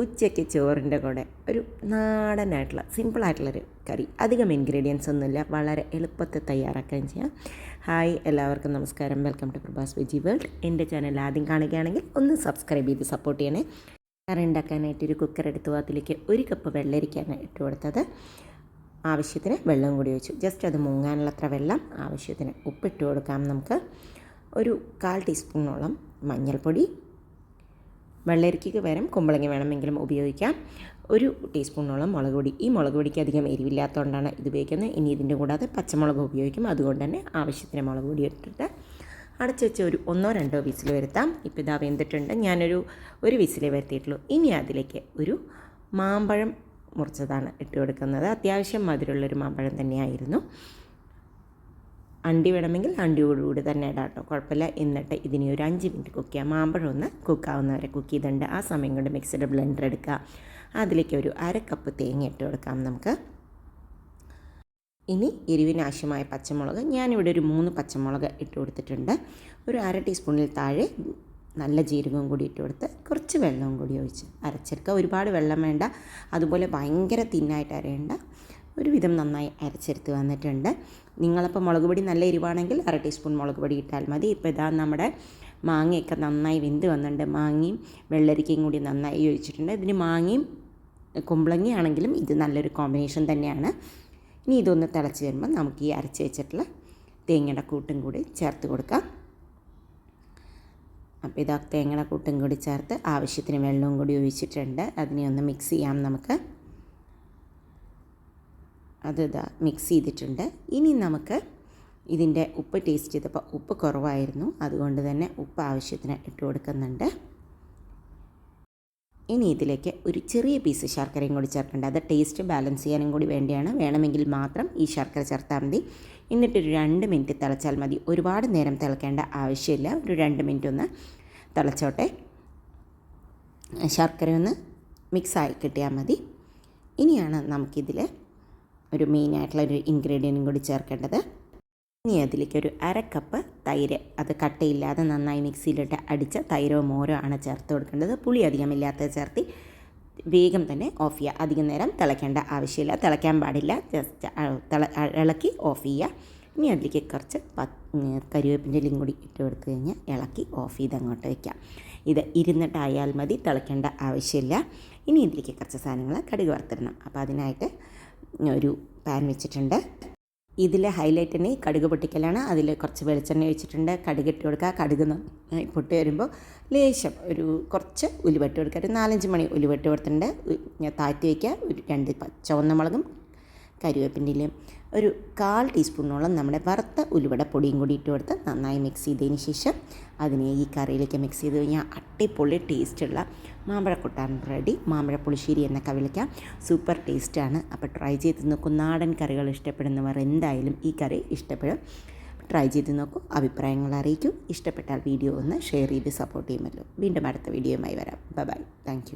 ഉച്ചയ്ക്ക് ചോറിന്റെ കൂടെ ഒരു നാടനായിട്ടുള്ള സിമ്പിളായിട്ടുള്ളൊരു കറി. അധികം ഇൻഗ്രീഡിയൻസ് ഒന്നുമില്ല. വളരെ എളുപ്പത്തിൽ തയ്യാറാക്കുകയും ചെയ്യാം. ഹായ് എല്ലാവർക്കും നമസ്കാരം. Welcome to Prabhas veggie world എന്റെ ചാനൽ ആദ്യം കാണുകയാണെങ്കിൽ ഒന്ന് സബ്സ്ക്രൈബ് ചെയ്ത് സപ്പോർട്ട് ചെയ്യണേ. കറി ഉണ്ടാക്കാനായിട്ട് ഒരു കുക്കർ എടുത്തു അതിലേക്ക് ഒരു കപ്പ് വെള്ളരിക്കാണ് ഇട്ട് കൊടുത്തത്. ആവശ്യത്തിന് വെള്ളം കൂടി ഒഴിച്ചു. ജസ്റ്റ് അത് മുങ്ങാനുള്ളത്ര വെള്ളം. ആവശ്യത്തിന് ഉപ്പിട്ട് കൊടുക്കാം നമുക്ക്. ഒരു കാൽ ടീസ്പൂണോളം മഞ്ഞൾപ്പൊടി വെള്ളരിക്കയ്ക്ക് പകരം കുമ്പളങ്ങ വേണമെങ്കിലും ഉപയോഗിക്കാം. ഒരു ടീസ്പൂണോളം മുളക് പൊടി. ഈ മുളക് പൊടിക്ക് അധികം എരിവില്ലാത്തതുകൊണ്ടാണ് ഇത് ഉപയോഗിക്കുന്നത്. ഇനി ഇതിന്റെ കൂടാതെ പച്ചമുളക് ഉപയോഗിക്കും. അതുകൊണ്ട് തന്നെ ആവശ്യത്തിന് മുളക് പൊടി ഇട്ടിട്ട് അടച്ചു വെച്ച് ഒരു ഒന്നോ രണ്ടോ വിസിൽ വരുത്താം. ഇപ്പോൾ ഇതാ വെന്തിട്ടുണ്ട്. ഞാനൊരു ഒരു വിസിലേ വരുത്തിയിട്ടുള്ളൂ. ഇനി അതിലേക്ക് ഒരു മാമ്പഴം മുറിച്ചതാണ് ഇട്ട് കൊടുക്കുന്നത്. അത്യാവശ്യം മധുരമുള്ളൊരു മാമ്പഴം തന്നെയായിരുന്നു. അണ്ടി വേണമെങ്കിൽ അണ്ടിയോടുകൂടി തന്നെ ഇടാം കേട്ടോ കുഴപ്പമില്ല. എന്നിട്ട് ഇതിനെ ഒരു അഞ്ച് മിനിറ്റ് കുക്ക് ചെയ്യാം. മാമ്പഴം ഒന്ന് കുക്കാവുന്നവരെ കുക്ക് ചെയ്തിട്ടുണ്ട്. ആ സമയം കൊണ്ട് മിക്സഡ് ബ്ലെൻഡർ എടുക്കുക. അതിലേക്ക് ഒരു അര കപ്പ് തേങ്ങ ഇട്ട് കൊടുക്കാം നമുക്ക്. ഇനി എരിവിനാവശ്യമായ പച്ചമുളക്. ഞാനിവിടെ ഒരു മൂന്ന് പച്ചമുളക് ഇട്ട് കൊടുത്തിട്ടുണ്ട്. ഒരു അര ടീസ്പൂണിൽ താഴെ നല്ല ജീരകവും കൂടി ഇട്ട് കൊടുത്ത് കുറച്ച് വെള്ളവും കൂടി ഒഴിച്ച് അരച്ചെടുക്കുക. ഒരുപാട് വെള്ളം വേണ്ട. അതുപോലെ ഭയങ്കര തിന്നായിട്ട് അരയേണ്ട. ഒരുവിധം നന്നായി അരച്ചെടുത്ത് വന്നിട്ടുണ്ട്. നിങ്ങളപ്പോൾ മുളക് പൊടി നല്ല എരിവാണെങ്കിൽ അര ടീസ്പൂൺ മുളക് പൊടി ഇട്ടാൽ മതി. ഇപ്പോൾ ഇതാ നമ്മുടെ മാങ്ങയൊക്കെ നന്നായി വെന്ത് വന്നിട്ടുണ്ട്. മാങ്ങയും വെള്ളരിക്കയും കൂടി നന്നായി ഒഴിച്ചിട്ടുണ്ട്. ഇതിന് മാങ്ങയും കുമ്പളങ്ങയാണെങ്കിലും ഇത് നല്ലൊരു കോമ്പിനേഷൻ തന്നെയാണ്. ഇനി ഇതൊന്ന് തിളച്ച് വരുമ്പോൾ നമുക്ക് ഈ അരച്ച് വെച്ചിട്ടുള്ള തേങ്ങയുടെ കൂട്ടും കൂടി ചേർത്ത് കൊടുക്കാം. അപ്പോൾ ഇതാ തേങ്ങയുടെ കൂട്ടും കൂടി ചേർത്ത് ആവശ്യത്തിന് വെള്ളവും കൂടി ഒഴിച്ചിട്ടുണ്ട്. അതിനെ ഒന്ന് മിക്സ് ചെയ്യാം നമുക്ക്. അത് ഇതാ മിക്സ് ചെയ്തിട്ടുണ്ട്. ഇനി നമുക്ക് ഇതിന്റെ ഉപ്പ് ടേസ്റ്റ് ചെയ്തപ്പോൾ ഉപ്പ് കുറവായിരുന്നു. അതുകൊണ്ട് തന്നെ ഉപ്പ് ആവശ്യത്തിന് ഇട്ട് കൊടുക്കുന്നുണ്ട്. ഇനി ഇതിലേക്ക് ഒരു ചെറിയ പീസ് ശർക്കരയും കൂടി ചേർക്കേണ്ട. അത് ടേസ്റ്റ് ബാലൻസ് ചെയ്യാനും കൂടി വേണ്ടിയാണ്. വേണമെങ്കിൽ മാത്രം ഈ ശർക്കര ചേർത്താൽ മതി. എന്നിട്ടൊരു രണ്ട് മിനിറ്റ് തിളച്ചാൽ മതി. ഒരുപാട് നേരം തിളക്കേണ്ട ആവശ്യമില്ല. ഒരു രണ്ട് മിനിറ്റ് ഒന്ന് തിളച്ചോട്ടെ. ശർക്കര ഒന്ന് മിക്സായി കിട്ടിയാൽ മതി. ഇനിയാണ് നമുക്കിതിൽ ഒരു മെയിനായിട്ടുള്ള ഒരു ഇൻഗ്രീഡിയന്റും കൂടി ചേർക്കേണ്ടത് ഇനി അതിലേക്ക് ഒരു അര കപ്പ് തൈര്. അത് കട്ടയില്ലാതെ നന്നായി മിക്സിയിലിട്ട് അടിച്ച തൈരോ മോരോ ആണ് ചേർത്ത് കൊടുക്കേണ്ടത്. പുളി അധികമില്ലാത്തത് ചേർത്തി വേഗം തന്നെ ഓഫ് ചെയ്യുക അധികം നേരം തിളയ്ക്കേണ്ട ആവശ്യമില്ല. തിളയ്ക്കാൻ പാടില്ല. ജസ്റ്റ് തിള ഇളക്കി ഓഫ് ചെയ്യുക ഇനി അതിലേക്ക് കുറച്ച് കരിവേപ്പിന്റെ ഇലയും കൂടി ഇട്ട് കൊടുത്തു കഴിഞ്ഞാൽ ഇളക്കി ഓഫ് ചെയ്ത് അങ്ങോട്ട് വയ്ക്കാം ഇത് ഇരുന്നിട്ടായാൽ മതി. തിളയ്ക്കേണ്ട ആവശ്യമില്ല. ഇനി ഇതിലേക്ക് കുറച്ച് സാധനങ്ങൾ കടുക് വറുത്തിടണം. അപ്പോൾ അതിനായിട്ട് ഒരു പാൻ വെച്ചിട്ടുണ്ട്. ഇതിൽ ഹൈലൈറ്റ് തന്നെ കടുക് പൊട്ടിക്കലാണ്. അതിൽ കുറച്ച് വെളിച്ചെണ്ണ ഒഴിച്ചിട്ടുണ്ട്. കടുക് ഇട്ട് കൊടുക്കുക. കടുക് പൊട്ടി വരുമ്പോൾ ലേശം ഒരു കുറച്ച് ഉലുവട്ട് കൊടുക്കുക. ഒരു നാലഞ്ച് മണി ഉലുവട്ട് കൊടുത്തിട്ടുണ്ട്. താഴ്ത്തി വയ്ക്കുക. ഒരു രണ്ട് ചുവന്ന മുളകും കരിവേപ്പിന്റെയും ഒരു കാൽ ടീസ്പൂണോളം നമ്മുടെ വറുത്ത ഉലുവട പൊടിയും കൂടി ഇട്ട് കൊടുത്ത് നന്നായി മിക്സ് ചെയ്തതിന് ശേഷം അതിനെ ഈ കറിയിലേക്ക് മിക്സ് ചെയ്ത് കഴിഞ്ഞാൽ അട്ടിപ്പൊളി ടേസ്റ്റുള്ള മാമ്പഴക്കൊട്ടാൻ റെഡി മാമ്പഴ പുളിശ്ശേരി എന്നൊക്കെ വിളിക്കാം സൂപ്പർ ടേസ്റ്റാണ് അപ്പോൾ ട്രൈ ചെയ്ത് നോക്കും. നാടൻ കറികൾ ഇഷ്ടപ്പെടുന്നവർ എന്തായാലും ഈ കറി ഇഷ്ടപ്പെടും. ട്രൈ ചെയ്ത് നോക്കൂ. അഭിപ്രായങ്ങൾ അറിയിക്കൂ. ഇഷ്ടപ്പെട്ടാൽ വീഡിയോ ഒന്ന് ഷെയർ ചെയ്ത് സപ്പോർട്ട് ചെയ്യുമല്ലോ. വീണ്ടും അടുത്ത വീഡിയോയുമായി വരാം. Bye thank